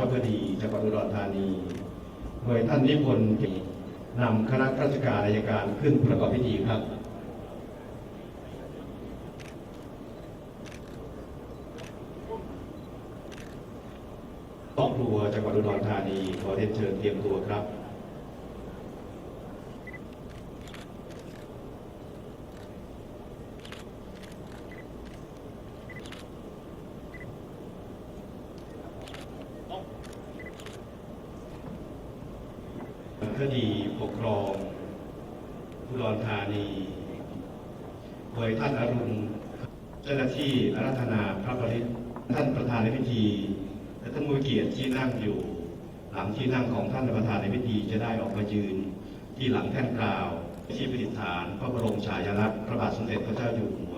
พระพดีจังหวัดอุดรธานีโดยท่านนิพนธ์นำคณะราชการอายการขึ้นประกอบพิธีครับครอบครัวจังหวัดอุดรธานีขอเรียนเชิญเตรียมตัวครับ คดีปกครองอุดรธานีโดยท่านอรุณเจ้าหน้าที่อารัธนาพระบริตท่านประธานในพิธี และท่านมุยเกียรติที่นั่งอยู่ หลังที่นั่งของท่านประธานในพิธีจะได้ออกมายืน ที่หลังแท่นกล่าว ที่ประดิษฐาน พระบรมฉายาลักษณ์พระบาทสมเด็จพระเจ้าอยู่หัว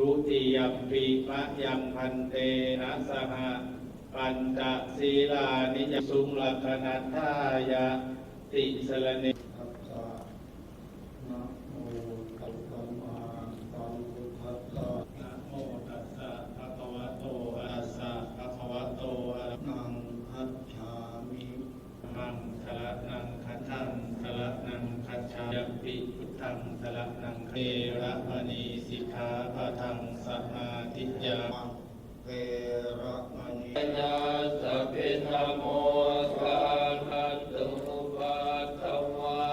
ทุติยมปีมะยังพันเตนะสหปัญจศีลานิยสุงลักขณัทายะติสลเน ทัสสะนะโมตัสสะมาสัมพุทธัสสะ นะโมตัสสะภะคะวะโตอะระสะภะคะวะโตอะระ นังคัจฉามิ มังสละนังคัจฉังสละนังคัจฉายัมปิพุ ทังสละนังเทระมณีสิกขาปะทังสมาธิยามเทระมณีญาสัพพิธรรมโมสานันตุปาตวา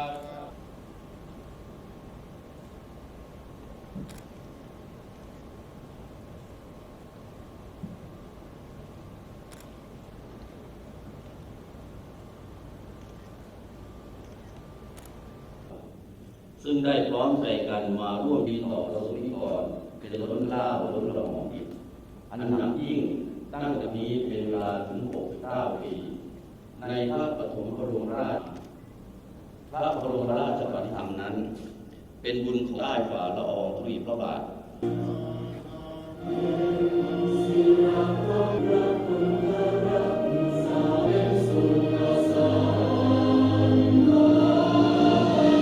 ซึ่งได้พร้อมใจกันมาร่วมดีต่อประสบนิกรเป็นล้นล่าล้นหลอมอิฐอันหนักยิ่งตั้งแต่นี้เป็นเวลาถึงหกเก้าปี ในพระปฐมบรมราชพระบรมราชปฏิธรรมนั้น เป็นบุญของได้ฝ่าละอองธุลีพระบาท